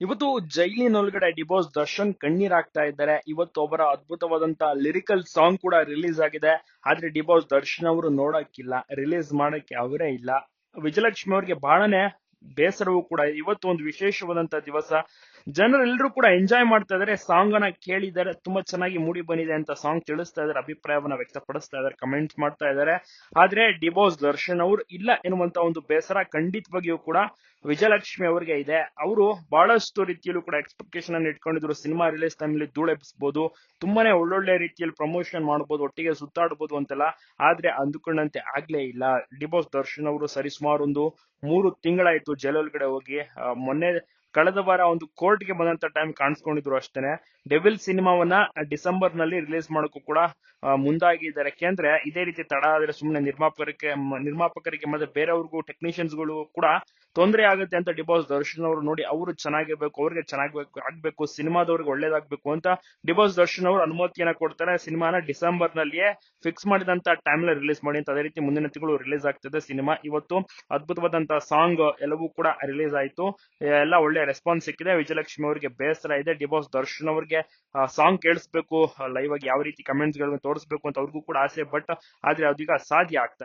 ಇವತ್ತು ಜೈಲಿನೊಳಗಡೆ ಡಿಬೋಸ್ ದರ್ಶನ್ ಕಣ್ಣೀರ್ ಹಾಕ್ತಾ ಇದ್ದಾರೆ. ಇವತ್ತು ಅವರ ಅದ್ಭುತವಾದಂತ ಲಿರಿಕಲ್ ಸಾಂಗ್ ಕೂಡ ರಿಲೀಸ್ ಆಗಿದೆ. ಆದ್ರೆ ಡಿಬೋಸ್ ದರ್ಶನ್ ಅವರು ನೋಡಕ್ಕಿಲ್ಲ. ರಿಲೀಸ್ ಮಾಡಕ್ಕೆ ಅವರೇ ಇಲ್ಲ. ವಿಜಯಲಕ್ಷ್ಮಿ ಅವರಿಗೆ ಬಹಳನೇ ಬೇಸರವೂ ಕೂಡ. ಇವತ್ತು ಒಂದು ವಿಶೇಷವಾದಂತ ದಿವಸ. ಜನರೆಲ್ಲರೂ ಕೂಡ ಎಂಜಾಯ್ ಮಾಡ್ತಾ ಇದಾರೆ ಸಾಂಗ್ ಅನ್ನ ಕೇಳಿದ್ದಾರೆ ತುಂಬಾ ಚೆನ್ನಾಗಿ ಮೂಡಿ ಬಂದಿದೆ ಅಂತ ಸಾಂಗ್ ತಿಳಿಸ್ತಾ ಇದಾರೆ, ಅಭಿಪ್ರಾಯವನ್ನ ವ್ಯಕ್ತಪಡಿಸ್ತಾ ಇದಾರೆ ಕಮೆಂಟ್ ಮಾಡ್ತಾ ಇದಾರೆ. ಆದ್ರೆ ಡಿಬೋಸ್ ದರ್ಶನ್ ಅವರು ಇಲ್ಲ ಎನ್ನುವಂತ ಒಂದು ಬೇಸರ ಖಂಡಿತವಾಗಿಯೂ ಕೂಡ ವಿಜಯಲಕ್ಷ್ಮಿ ಅವರಿಗೆ ಇದೆ. ಅವರು ಬಹಳಷ್ಟು ರೀತಿಯಲ್ಲೂ ಕೂಡ ಎಕ್ಸ್ಪೆಕ್ಟೇಷನ್ ಅನ್ನು ಇಟ್ಕೊಂಡಿದ್ರು. ಸಿನಿಮಾ ರಿಲೀಸ್ ಟೈಮ್ಲಿ ಧೂಳೆಬ್ಬಿಸಬಹುದು ತುಂಬಾನೇ ಒಳ್ಳೊಳ್ಳೆ ರೀತಿಯಲ್ಲಿ ಪ್ರಮೋಷನ್ ಮಾಡಬಹುದು ಒಟ್ಟಿಗೆ ಸುತ್ತಾಡಬಹುದು ಅಂತೆಲ್ಲ. ಆದ್ರೆ ಅಂದುಕೊಂಡಂತೆ ಆಗ್ಲೇ ಇಲ್ಲ. ಡಿಬೋಸ್ ದರ್ಶನ್ ಅವರು ಸರಿಸುಮಾರು ಒಂದು ಮೂರು ತಿಂಗಳಾಯ್ತು ಜೈಲೊಳಗಡೆ ಹೋಗಿ. ಮೊನ್ನೆ ಕಳೆದ ವಾರ ಒಂದು ಕೋರ್ಟ್ಗೆ ಬಂದಂತ ಟೈಮ್ ಕಾಣಿಸ್ಕೊಂಡಿದ್ರು ಅಷ್ಟೇನೆ. ಡೆವಿಲ್ ಸಿನಿಮಾವನ್ನ ಡಿಸೆಂಬರ್ನಲ್ಲಿ ರಿಲೀಸ್ ಮಾಡೋಕ್ಕೂ ಕೂಡ ಮುಂದಾಗಿದ್ದಾರೆ ಯಾಕೆಂದ್ರೆ ಇದೇ ರೀತಿ ತಡ ಆದ್ರೆ ಸುಮ್ಮನೆ ನಿರ್ಮಾಪಕರಿಗೆ ನಿರ್ಮಾಪಕರಿಗೆ ಮತ್ತೆ ಬೇರೆಯವ್ರಿಗೂ ಟೆಕ್ನಿಷಿಯನ್ಸ್ಗಳು ಕೂಡ ತೊಂದರೆ ಆಗುತ್ತೆ ಅಂತ ಡಿಬೋಸ್ ದರ್ಶನ್ ಅವರು ನೋಡಿ ಅವರು ಚೆನ್ನಾಗಿರ್ಬೇಕು, ಅವ್ರಿಗೆ ಚೆನ್ನಾಗಿ ಆಗ್ಬೇಕು, ಸಿನಿಮಾದವ್ರಿಗೆ ಒಳ್ಳೇದಾಗ್ಬೇಕು ಅಂತ ಡಿಬೋಸ್ ದರ್ಶನ್ ಅವರು ಅನುಮತಿಯನ್ನ ಕೊಡ್ತಾರೆ. ಸಿನಿಮಾನ ಡಿಸೆಂಬರ್ ನಲ್ಲಿಯೇ ಫಿಕ್ಸ್ ಮಾಡಿದಂತ ಟೈಮ್ ರಿಲೀಸ್ ಮಾಡಿ ಅಂತ ಅದೇ ರೀತಿ ಮುಂದಿನ ತಿಂಗಳು ರಿಲೀಸ್ ಆಗ್ತದೆ ಸಿನಿಮಾ. ಇವತ್ತು ಅದ್ಭುತವಾದಂತಹ ಸಾಂಗ್ ಎಲ್ಲವೂ ಕೂಡ ರಿಲೀಸ್ ಆಯ್ತು. ಎಲ್ಲ ಒಳ್ಳೆ ರೆಸ್ಪಾನ್ಸ್ ಸಿಕ್ಕಿದೆ. ವಿಜಯಲಕ್ಷ್ಮಿ ಅವರಿಗೆ ಬೇಸರ ಇದೆ. ಡಿಬೋಸ್ ದರ್ಶನ್ ಅವರಿಗೆ ಸಾಂಗ್ ಕೇಳಿಸ್ಬೇಕು ಲೈವ್ ಆಗಿ ಯಾವ ರೀತಿ ಕಮೆಂಟ್ಸ್ ಗಳನ್ನ ತೋರಿಸ್ಬೇಕು ಅಂತ ಅವ್ರಿಗೂ ಕೂಡ ಆಸೆ ಬಟ್ ಆದ್ರೆ ಅದೀಗ ಸಾಧ್ಯ ಆಗ್ತಾ